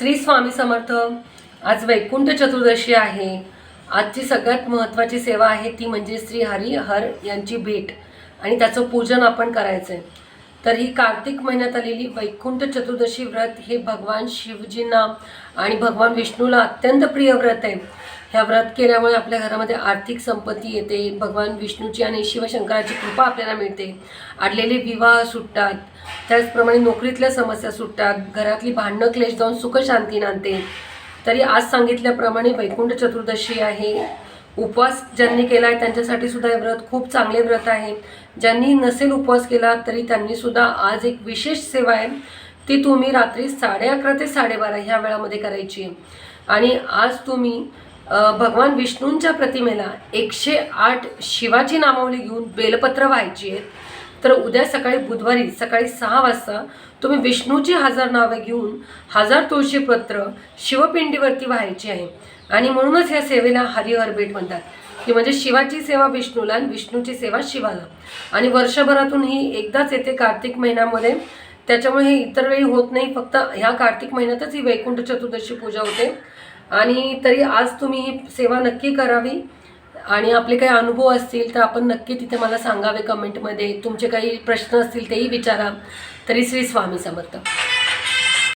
श्री स्वामी समर्थ आज वैकुंठ चतुर्दशी आहे. आजची सगळ्यात महत्त्वाची सेवा आहे ती म्हणजे श्री हरी हर यांची भेट आणि त्याचं पूजन आपण करायचं आहे तर ही कार्तिक महिन्यात आलेली वैकुंठ चतुर्दशी व्रत हे भगवान शिवजींना आणि भगवान विष्णूला अत्यंत प्रिय व्रत आहे. ह्या व्रत केल्यामुळे आपल्या घरामध्ये आर्थिक संपत्ती येते. भगवान विष्णूची आणि शिवशंकराची कृपा आपल्याला मिळते. अडलेले विवाह सुटतात. त्याचप्रमाणे नोकरीतल्या समस्या सुटतात. घरातली भांडणं क्लेश जाऊन सुखशांती नांदते. तरी आज सांगितल्याप्रमाणे वैकुंठ चतुर्दशी आहे. उपवास ज्यांनी केला आहे त्यांच्यासाठी सुद्धा हे व्रत खूप चांगले व्रत आहे. ज्यांनी नसेल उपवास केला तरी त्यांनी सुद्धा आज एक विशेष सेवा आहे. ती तुम्ही रात्री साडे अकरा ते साडेबारा ह्या वेळामध्ये करायची. आहे आणि आज तुम्ही भगवान विष्णूंच्या प्रतिमेला एकशे आठ शिवाची नामावली घेऊन बेलपत्र व्हायची आहेत. तर उद्या सकाळी बुधवारी सकाळी सहा वाजता तुम्ही विष्णूची हजार नावे घेऊन हजार तुळशीपत्र शिवपिंडीवरती व्हायची आहे. आणि म्हणूनच या सेवेला हरिहर भेट म्हणतात. की म्हणजे शिवाची सेवा विष्णूला आणि विष्णूची सेवा शिवाला. आणि वर्षभरातून ही एकदाच येते कार्तिक महिन्यामध्ये. त्याच्यामुळे हे इतर वेळी होत नाही. फक्त ह्या कार्तिक महिन्यातच ही वैकुंठ चतुर्दशी पूजा होते. आणि तरी आज तुम्ही ही सेवा नक्की करावी. आणि आपले काही अनुभव असतील तर आपण नक्की तिथे मला सांगावे कमेंटमध्ये. तुमचे काही प्रश्न असतील तेही विचारा. तरी श्री स्वामी समर्थ.